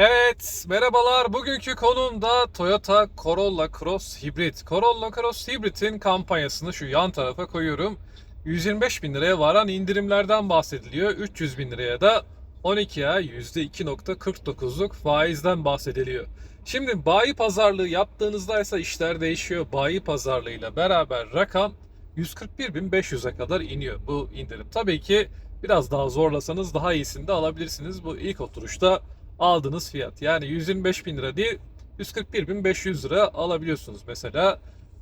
Evet, merhabalar. Bugünkü konum da Toyota Corolla Cross Hybrid. Corolla Cross Hybrid'in kampanyasını şu yan tarafa koyuyorum. 125 bin liraya varan indirimlerden bahsediliyor. 300 bin liraya da 12'ye %2.49'luk faizden bahsediliyor. Şimdi bayi pazarlığı yaptığınızda ise işler değişiyor. Bayi pazarlığıyla beraber rakam 141.500'e kadar iniyor bu indirim. Tabii ki biraz daha zorlasanız daha iyisini de alabilirsiniz. Bu ilk oturuşta aldığınız fiyat. Yani 125 bin lira değil 141.500 lira alabiliyorsunuz mesela.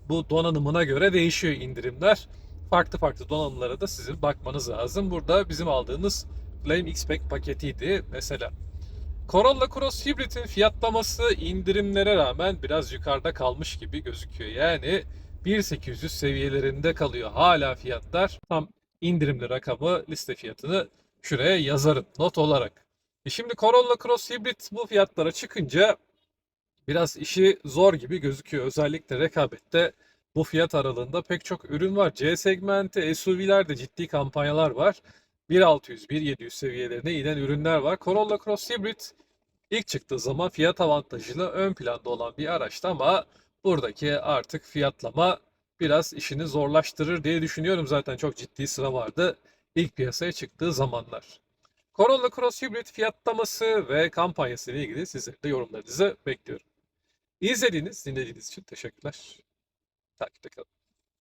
Bu donanımına göre değişiyor indirimler. Farklı farklı donanımlara da sizin bakmanız lazım. Burada bizim aldığımız Flame X-Pack paketiydi mesela. Corolla Cross Hybrid'in fiyatlaması indirimlere rağmen biraz yukarıda kalmış gibi gözüküyor. Yani 1800 seviyelerinde kalıyor hala fiyatlar. Tam indirimli rakamı liste fiyatını şuraya yazarım not olarak. E şimdi Corolla Cross Hybrid bu fiyatlara çıkınca biraz işi zor gibi gözüküyor. Özellikle rekabette bu fiyat aralığında pek çok ürün var. C segmenti SUV'lerde ciddi kampanyalar var. 1.600-1.700 seviyelerine inen ürünler var. Corolla Cross Hybrid ilk çıktığı zaman fiyat avantajıyla ön planda olan bir araçtı ama buradaki artık fiyatlama biraz işini zorlaştırır diye düşünüyorum. Zaten çok ciddi sıra vardı ilk piyasaya çıktığı zamanlar. Corolla Cross Hybrid fiyatlaması ve kampanyası ile ilgili sizlerin de yorumlarınızı bekliyorum. İzlediğiniz, dinlediğiniz için teşekkürler. Takipte kalın.